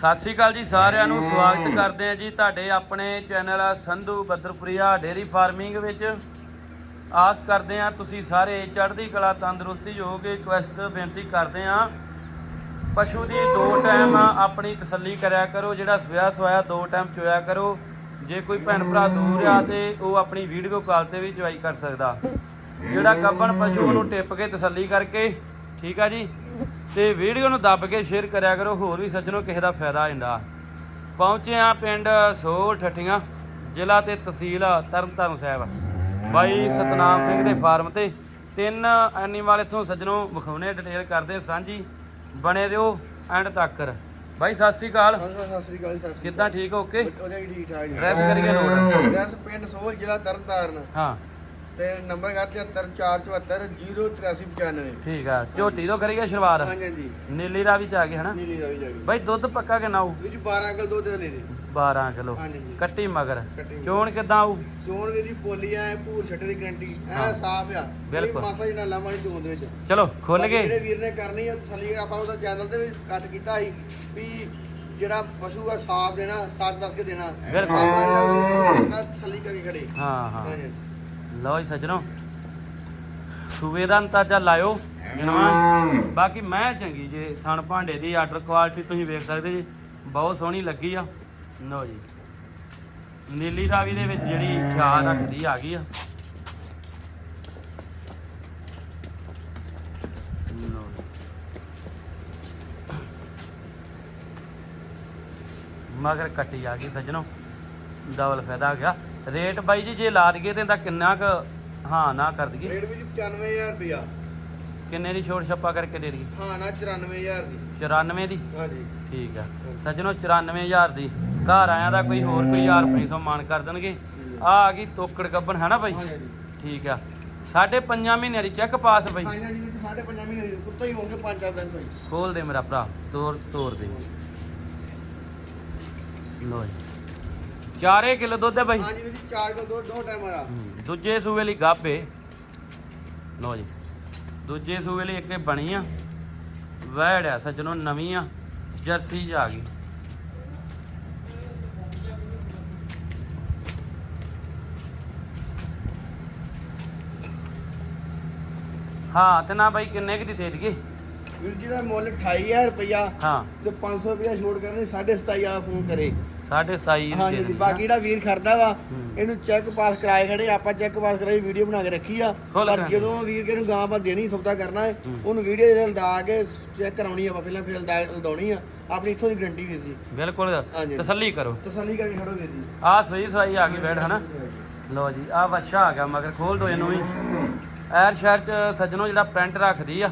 ਸਤਿ ਸ਼੍ਰੀ ਅਕਾਲ ਜੀ ਸਾਰਿਆਂ ਨੂੰ ਸਵਾਗਤ ਕਰਦੇ ਹਾਂ ਜੀ ਤੁਹਾਡੇ ਆਪਣੇ channel Sandhu Badarpuria dairy farming ਵਿੱਚ। ਆਸ ਕਰਦੇ ਹਾਂ ਤੁਸੀਂ ਸਾਰੇ ਚੜ੍ਹਦੀ ਕਲਾ ਤੰਦਰੁਸਤੀ ਹੋ ਕੇ ਰਿਕਵੈਸਟ ਬੇਨਤੀ ਕਰਦੇ ਹਾਂ। ਪਸ਼ੂ ਦੀ ਦੋ ਟਾਈਮ ਆਪਣੀ ਤਸੱਲੀ ਕਰਿਆ ਕਰੋ ਜਿਹੜਾ ਸਵਿਆ ਸਵਾਇਆ ਦੋ ਟਾਈਮ ਚੋਇਆ ਕਰੋ। ਜੇ ਕੋਈ ਭੈਣ ਭਰਾ ਦੂਰ ਆ ਤੇ ਉਹ ਆਪਣੀ ਵੀਡੀਓ ਕਾਲ ਤੇ ਵੀ ਚਵਾਈ ਕਰ ਸਕਦਾ। ਜਿਹੜਾ ਗੱਬਣ ਪਸ਼ੂ ਉਹਨੂੰ ਟਿੱਪ ਕੇ ਤਸੱਲੀ ਕਰਕੇ ਠੀਕ ਆ ਜੀ? ਤੇ ਵੀਡੀਓ ਨੂੰ ਦੱਬ ਕੇ ਸ਼ੇਅਰ ਕਰਿਆ ਕਰੋ ਹੋਰ ਵੀ ਸੱਜਣੋ ਕਿਸੇ ਦਾ ਫਾਇਦਾ ਹੋ ਜਾਂਦਾ ਪਹੁੰਚੇ ਆ ਪਿੰਡ ਸੋਲ ਠੱਠੀਆਂ ਜ਼ਿਲ੍ਹਾ ਤੇ ਤਹਿਸੀਲ ਤਰਨਤਾਰਨ ਸਾਹਿਬ। ਬਾਈ ਸਤਨਾਮ ਸਿੰਘ ਦੇ ਫਾਰਮ ਤੇ ਤਿੰਨ ਐਨੀਮਲ ਇਥੋਂ ਸੱਜਣੋ ਵਿਖਾਉਣੇ ਡਿਟੇਲ ਕਰਦੇ ਸਾਂਝੀ ਬਣੇ ਰਹੋ ਐਂਡ ਤੱਕਰ ਬਾਈ ਸਤਿ ਸ੍ਰੀ ਅਕਾਲ। ਸਤਿ ਸ੍ਰੀ ਅਕਾਲ ਸਤਿ ਸ੍ਰੀ ਕਿੱਦਾਂ ਠੀਕ ਓਕੇ ਅਕਾਲ। ਉਹਦੇ ਵੀ ਠੀਕ ਠਾਕ ਜੀ ਡਰੈਸ ਕਰੀਏ ਨੋਟ ਐਡਰੈਸ ਪਿੰਡ ਸੋਲ ਜ਼ਿਲ੍ਹਾ ਤਰਨਤਾਰਨ ਹਾਂ। ਤੇ ਨੰਬਰ ਹੈ 7347408395 ਠੀਕ ਆ ਝੋਟੀ ਤੋਂ ਕਰੀਏ ਸ਼ੁਰੂਆਤ। ਹਾਂਜੀ ਹਾਂਜੀ। ਨੀਲੀ ਰਾਵੀ ਚ ਆ ਗਏ ਹਨਾ? ਨੀਲੀ ਰਵੀ ਜਾਗੀ ਬਾਈ ਦੁੱਧ ਪੱਕਾ ਕਿੰਨਾ ਆਊ? ਵੀਰ ਜੀ 12 ਅੰਕਲ ਦੋ ਦੇ ਲੈ ਦੇ। 12 ਕਿਲੋ। ਹਾਂਜੀ ਜੀ ਕੱਟੀ ਮਗਰ। ਕੱਟੀ। ਚੋਣ ਕਿੱਦਾਂ ਆਊ? ਚੋਣ ਵੀਰ ਜੀ ਬੋਲੀ ਆ ਭੂਰ ਛੱਟੇ ਦੀ ਗਰੰਟੀ ਹਾਂ। ਐ ਸਾਫ਼ ਆ। ਬਿਲਕੁਲ। ਕੋਈ ਮਾਸਾ ਜੀ ਨਾਲ ਲਾਵਾਂ ਨਹੀਂ ਚੋਣ ਦੇ ਵਿੱਚ। ਚਲੋ ਖੁੱਲ ਬਾਕੀ ਗਏ ਜਿਹੜੇ ਵੀਰ ਨੇ ਕਰਨੀ ਆ ਤਸੱਲੀ ਆਪਾਂ ਉਹਦਾ ਚੈਨਲ ਤੇ ਵੀ ਕੱਟ ਕੀਤਾ ਸੀ ਵੀ ਜਿਹੜਾ ਪਸ਼ੂ ਆ ਸਾਫ਼ ਦੇਣਾ ਸੱਚ ਦੱਸ ਕੇ ਦੇਣਾ। ਬਿਲਕੁਲ। ਆਪਣਾ ਜਿਹੜਾ ਤਸੱਲੀ ਕਰੀ ਖੜੇ। ਹਾਂ ਹਾਂ। ਹਾਂਜੀ। ਲਓ ਜੀ ਸੱਜਣੋ। ਸੂਵੇ ਦਾ ਅੰਤਾਜਾ ਲਾਇਓ। ਜਨਵਾ ਬਾਕੀ ਮੈਂ ਚੰਗੀ ਜੇ ਥਣ ਭਾਂਡੇ ਦੀ ਆਰਡਰ ਕੁਆਲਿਟੀ ਤੁਸੀਂ ਵੇਖ ਸਕਦੇ ਜੀ। ਬਹੁਤ ਸੋਹਣੀ ਲੱਗੀ ਆ। ਲਓ ਜੀ। ਨੀਲੀ ਰਾਵੀ ਦੇ ਵਿੱਚ ਜਿਹੜੀ ਖਿਆਲ ਰੱਖਦੀ ਆ ਗਈ ਆ। ਮਗਰ ਕੱਟੀ ਆ ਗਈ ਸੱਜਣੋ। ਡਬਲ ਫਾਇਦਾ ਆ ਗਿਆ। ਰੇਟ ਬਾਈ ਜੀ ਜੇ ਲਾ ਦਈਏ ਤੇ ਇਹਦਾ ਕਿੰਨਾ ਕੁ ਹਾਂ ਨਾ ਕਰ ਦਈਏ। ਰੇਟ ਵੀ 95000 ਰੁਪਇਆ। ਕਿੰਨੇ ਦੀ ਛੋਟ ਛੱਪਾ ਕਰਕੇ ਦੇ ਦਈਏ? ਹਾਂ ਨਾ 94000 ਦੀ। 94 ਦੀ? ਹਾਂਜੀ। ਠੀਕ ਆ। ਸੱਜਣੋ 94000 ਦੀ। ਘਰ ਆਇਆਂ ਦਾ ਕੋਈ ਹੋਰ ਕੋਈ ਯਾਰ 500 ਮਾਨ ਕਰ ਦੇਣਗੇ। ਆ ਆ ਗਈ ਤੋਕੜ ਗੱਬਨ ਹੈ ਨਾ ਬਾਈ? ਹਾਂਜੀ ਹਾਂਜੀ। ਠੀਕ ਆ। ਸਾਢੇ ਪੰਜਾਂ ਮਹੀਨਿਆਂ ਦੀ ਚੈੱਕ ਪਾਸ ਬਾਈ। ਫਾਈਨਲ ਜੀ ਵਿੱਚ ਸਾਢੇ ਪੰਜਾਂ ਮਹੀਨੇ ਦੇ। ਕੁੱਤਾ ਹੀ ਹੋਣਗੇ ਪੰਜ ਚਾਰ ਦਿਨ ਭਾਈ ਖੋਲ ਦੇ ਮੇਰਾ ਭਰਾ ਤੋੜ ਤੋੜ ਦੇ। ਲੋ ਜੀ। 4 ਕਿਲੋ ਦੁੱਧ ਹੈ ਬਾਈ। ਹਾਂਜੀ ਵੀਰ ਜੀ ਚਾਰ ਕਿਲੋ ਦੋ ਦੋ ਟਾਈਮ ਹੂੰ, ਦੂਜੇ ਸੂਏ ਲਈ ਗਾਬੇ ਲਓ ਜੀ ਦੂਜੇ ਸੂਏ ਲਈ ਇੱਕ ਇਹ ਬਣੀ ਆ। ਵੈੜ ਆ ਸੱਜਣੋ ਨਵੀਂ ਆ ਜਰਸੀ ਚ ਆ ਗਈ। ਹਾਂ ਤੇ ਨਾ ਬਾਈ ਕਿੰਨੇ ਕੁ ਦੀ ਦੇ ਦਈਏ? ਵੀਰ ਜੀ ਦਾ ਮੁੱਲ 28000 ਰੁਪਇਆ ਹਾਂ। ਤੇ 500 ਰੁਪਇਆ ਛੋੜ ਕਰਨੀ 27500 ਵਾਲਾ ਫੋਨ ਕਰੇ। ਸਾਢੇ ਸਤਾਈ ਦੀ ਹਾਂਜੀ ਦੇ ਜੀ ਦੇਣੀ ਬਾਕੀ ਜਿਹੜਾ ਵੀਰ ਖੜਦਾ ਵਾ। ਇਹਨੂੰ ਚੈੱਕ ਪਾਸ ਕਰਾਏ ਖੜੇ ਆਪਾਂ ਚੈੱਕ ਪਾਸ ਕਰਾਈ ਵੀਡੀਓ ਬਣਾ ਕੇ ਰੱਖੀ ਆ। ਖੋਲ ਪਰ। ਜਦੋਂ ਵੀਰ ਕੇ ਨੂੰ ਗਾਂ ਪਾ ਦੇਣੀ ਸੌਦਾ ਕਰਨਾ ਹੈ। ਉਹਨੂੰ ਵੀਡੀਓ ਦੇ ਲਦਾ ਕੇ ਚੈੱਕ ਕਰਾਉਣੀ ਆ ਪਹਿਲਾਂ ਫਿਰ ਲਦਾ ਲਦਾਉਣੀ ਆ। ਆਪਣੀ ਇੱਥੋਂ ਦੀ ਗਰੰਟੀ ਵੀਰ ਜੀ ਬਿਲਕੁਲ ਹਾਂਜੀ। ਤਸੱਲੀ ਕਰੋ। ਤਸੱਲੀ ਕਰਕੇ ਖੜੋ ਵੀਰ ਜੀ। ਆ ਸਹੀ ਸਵਾਈ ਆ ਗਈ ਬੈਠ ਹਨਾ? ਲਓ ਜੀ ਆ ਵੱਛਾ ਆ ਗਿਆ ਮਗਰ ਖੋਲ ਦੋ ਇਹਨੂੰ ਵੀ। ਐਰ ਸ਼ਹਿਰ ਚ ਸੱਜਣੋ ਜਿਹੜਾ ਪ੍ਰਿੰਟ ਰੱਖਦੀ ਆ।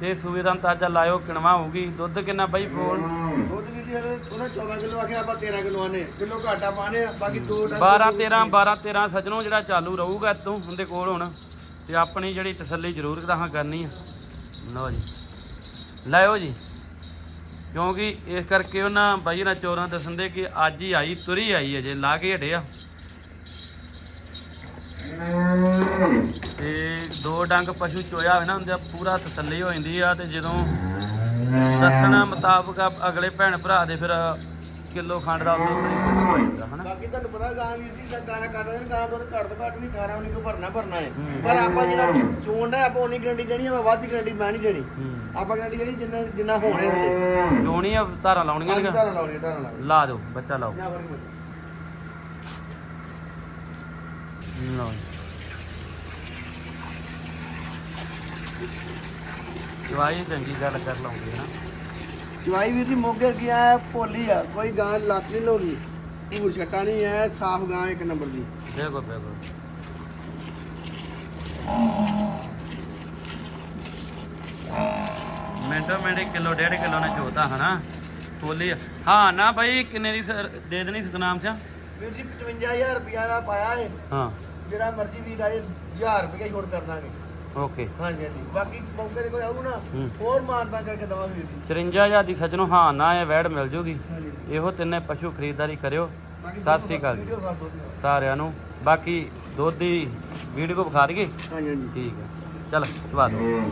ਤੇ ਸੂਏ ਦਾ ਅੰਤਾਜਾ ਲਾਇਓ ਕਿਣਵਾ ਹੋਊਗੀ। ਦੁੱਧ ਕਿੰਨਾ ਬਾਈ ਫੋਲ? ਦੁੱਧ ਵੀਰ ਜੀ ਹਲੇ ਉਹਨਾਂ 14 ਕਿਲੋ ਆਖਿਆ ਆਪਾਂ 13 ਕਿਲੋ ਆਨੇ ਕਿਲੋ ਘਾਟਾ ਪਾਣੇ ਬਾਕੀ ਦੋ ਟਾਈਮ 12 13 12 13 ਸੱਜਣੋ ਜਿਹੜਾ ਚਾਲੂ ਰਹੂਗਾ ਤੂੰ ਉਹਦੇ ਕੋਲ ਹੁਣ। ਤੇ ਆਪਣੀ ਜਿਹੜੀ ਤਸੱਲੀ ਜ਼ਰੂਰ ਕਦਾਂ ਕਰਨੀ ਆ। ਲਓ ਜੀ। ਲਾਇਓ ਜੀ। ਕਿਉਂਕਿ ਇਸ ਕਰਕੇ ਉਹਨਾਂ ਬਾਈ ਨਾਲ ਚੋਰਾਂ ਦੱਸਣ ਦੇ ਕਿ ਅੱਜ ਹੀ ਆਈ ਤੁਰੀ ਆਈ ਅਜੇ ਲਾ ਕੇ ਹਟੇ ਆ। ਤੇ ਦੋ ਡੰਗ ਪਸ਼ੂ ਚੋਇਆ ਹੋਵੇ ਨਾ ਉਹਦਾ ਪੂਰਾ ਤਸੱਲੀ ਹੋ ਜਾਂਦੀ ਆ ਤੇ ਜਦੋਂ ਦੱਸਣ ਮੁਤਾਬਕ ਅਗਲੇ ਭੈਣ ਭਰਾ ਦੇ ਫਿਰ ਕਿਲੋ ਖੰਡ ਦਾ ਉਦੋਂ ਹੋ ਜਾਂਦਾ ਹਨਾ? ਬਾਕੀ ਤੁਹਾਨੂੰ ਪਤਾ ਗਾਂ ਵੀਰ ਜੀ ਦਾ ਗਾਣਾ ਕੱਢਦੇ ਨੇ ਗਾਂ ਦੁੱਧ ਘੱਟ ਤੋਂ ਘੱਟ ਵੀ 18 19 ਕੋ ਭਰਨਾ ਭਰਨਾ ਹੈ। ਪਰ ਆਪਾਂ ਜਿਹੜਾ ਚੋਣ ਦਾ ਆਪਾਂ ਉਨੀ ਗਰੰਟੀ ਦੇਣੀ ਆ ਵੱਧ ਗਰੰਟੀ ਮੈਂ ਨਹੀਂ ਦੇਣੀ। ਹੂੰ। ਆਪਾਂ ਗਰੰਟੀ ਦੇਣੀ ਜਿੰਨਾ ਜਿੰਨਾ ਹੋਣੇ ਹਲੇ ਜੋਣੀ ਆ ਧਾਰਾਂ ਲਾਉਣੀਆਂ ਹਾਂਜੀ ਨੇ ਧਾਰਾ ਲਾਉਣੀ ਧਾਰਾ ਲਾਉਣੀ ਲਾ ਦਿਓ ਬੱਚਾ ਲਾਓ। ਲਓ ਜਵਾਈ ਚੰਗੀ ਗੱਲ ਕਰ ਲਾਉਂਦੇ ਨਾ। ਜਵਾਈ ਵੀਰ ਜੀ ਮੋਗੇ ਕੀ ਆ ਭੋਲੀ ਆ ਕੋਈ ਗਾਂ ਲੱਤ ਨਹੀਂ ਲੋਗੀ ਭੂਰ ਛੱਟਾ ਨਹੀਂ ਹੈ ਸਾਫ਼ ਗਾਂ ਇੱਕ ਨੰਬਰ ਦੀ। ਬਿਲਕੁਲ ਬਿਲਕੁਲ। ਮਿੰਟੋ ਮਿੰਟ ਕਿਲੋ ਡੇਢ ਕਿਲੋ ਨੇ ਚੋਤਾ ਹਨਾ? ਫੋਲੀ ਹਾਂ ਨਾ ਬਾਈ ਕਿੰਨੇ ਦੀ ਸਰ- ਦੇ ਦੇਣੀ ਸਤਨਾਮ ਸਿਆ? ਵੀਰ ਜੀ 55000 ਰੁਪਇਆ ਦਾ ਪਾਇਆ ਏ। ਹਾਂ। ਜਿਹੜਾ ਮਰਜ਼ੀ ਵੀਰ ਆਏ 1000 ਰੁਪਇਆ ਛੋੜ ਕਰ ਦਾਂਗੇ। ਓਕੇ। ਹਾਂਜੀ ਹਾਂਜੀ। ਬਾਕੀ ਮੌਕੇ ਤੇ ਕੋਈ ਆਊ ਨਾ ਹੂੰ। ਹੋਰ ਮਾਨਤਾ ਕਰਕੇ ਦਵਾਂਗੇ ਵੀਰ ਜੀ। 54000 ਦੀ ਸੱਜਣੋ ਹਾਂ ਨਾ ਇਹ ਵੈੜ ਮਿਲ ਜੂਗੀ। ਹਾਂਜੀ। ਇਹੋ ਤਿੰਨੇ ਪਸ਼ੂ ਖਰੀਦਦਾਰੀ ਕਰਿਓ। ਬਾਕੀ ਸਤਿ ਸ੍ਰੀ ਅਕਾਲ ਜੀ। ਵੀਡੀਓ ਖਾ ਦੋ ਜੀ। ਸਾਰਿਆਂ ਨੂੰ। ਬਾਕੀ ਦੁੱਧ ਦੀ ਵੀਡੀਓ ਵਿਖਾ ਦਈਏ? ਹਾਂਜੀ ਹਾਂਜੀ। ਠੀਕ ਹੈ। ਚਲ ਚਵਾ ਦਿਓ।